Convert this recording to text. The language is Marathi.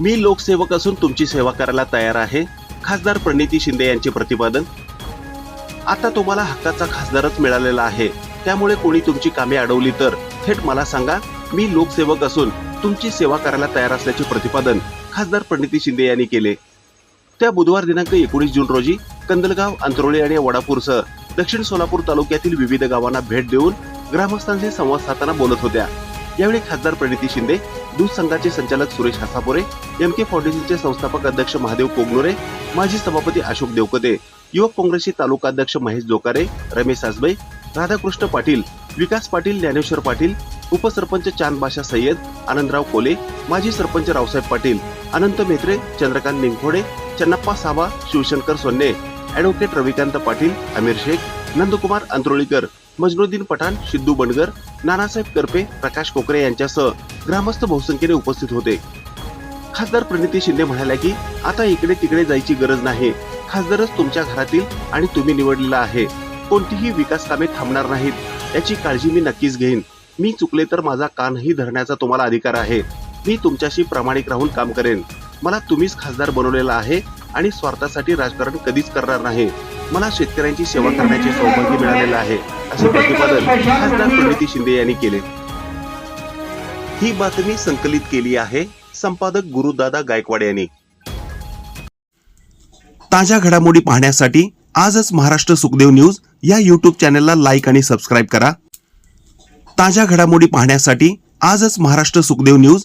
मी लोकसेवक असून तुमची सेवा करायला तयार आहे. खासदार प्रणिती शिंदे यांचे प्रतिपादन. आता तुम्हाला हक्काचा खासदारच मिळालेला आहे. त्यामुळे कोणी तुमची कामे अडवली तर? थेट मला सांगा मी लोकसेवक असून तुमची सेवा करायला तयार असल्याचे प्रतिपादन खासदार प्रणिती शिंदे यांनी केले. त्या बुधवार दिनांक एकोणीस जून रोजी कंदलगाव अंतरोळी आणि वडापूरसह दक्षिण सोलापूर तालुक्यातील विविध गावांना भेट देऊन ग्रामस्थांशी संवाद साधताना बोलत होत्या. यावेळी खासदार प्रणिती शिंदे दूध संघाचे संचालक सुरेश हासापुरे एम के फाउंडेशनचे संस्थापक अध्यक्ष महादेव कोगनुरे माजी सभापती अशोक देवकते युवक काँग्रेसचे तालुका अध्यक्ष महेश जोकारे रमेश सासबे राधाकृष्ण पाटील विकास पाटील ज्ञानेश्वर पाटील उपसरपंच चांदबाशा सय्यद आनंदराव कोले माजी सरपंच रावसाहेब पाटील अनंत मेत्रे चंद्रकांत निंगखोडे चन्नप्पा साबा शिवशंकर सोन्ने ऍडव्होकेट रविकांत पाटील आमिर शेख नंदकुमार अंत्रोळीकर मजनुद्दीन पठाण सिद्धू बनगर नानासाहेब करपे प्रकाश कोकरे यांच्यासह ग्रामस्थ बहुसंख्येने उपस्थित होते. खासदार प्रणिती शिंदे म्हणाल्या की आता इकडे तिकडे जायची गरज नाही. खासदारच तुमच्या घरातील आणि तुम्ही निवडलेला आहे. कोणतीही विकास कामे थांबणार नाहीत. याची काळजी मी नक्कीच घेईन. मी चुकले तर माझा कानही धरण्याचा तुम्हाला अधिकार आहे. मी तुमच्याशी प्रामाणिक राहून काम करेन. मला तुम्हीच खासदार बनवलेला आहे आणि स्वार्थासाठी राजकारण कधीच करणार नाही. मला शेतकऱ्यांची सेवा करण्याचे सौभाग्य मिळालेलं आहे असे प्रतिपादन खासदार प्रणिती शिंदे यांनी केले. ही बातमी संकलित केली आहे संपादक गुरुदादा गायकवाड यांनी. ताज्या घडामोडी पाहण्यासाठी आजच महाराष्ट्र सुखदेव न्यूज या युट्यूब चॅनलला लाईक आणि सबस्क्राईब करा. ताज्या घडामोडी पाहण्यासाठी आजच महाराष्ट्र सुखदेव न्यूज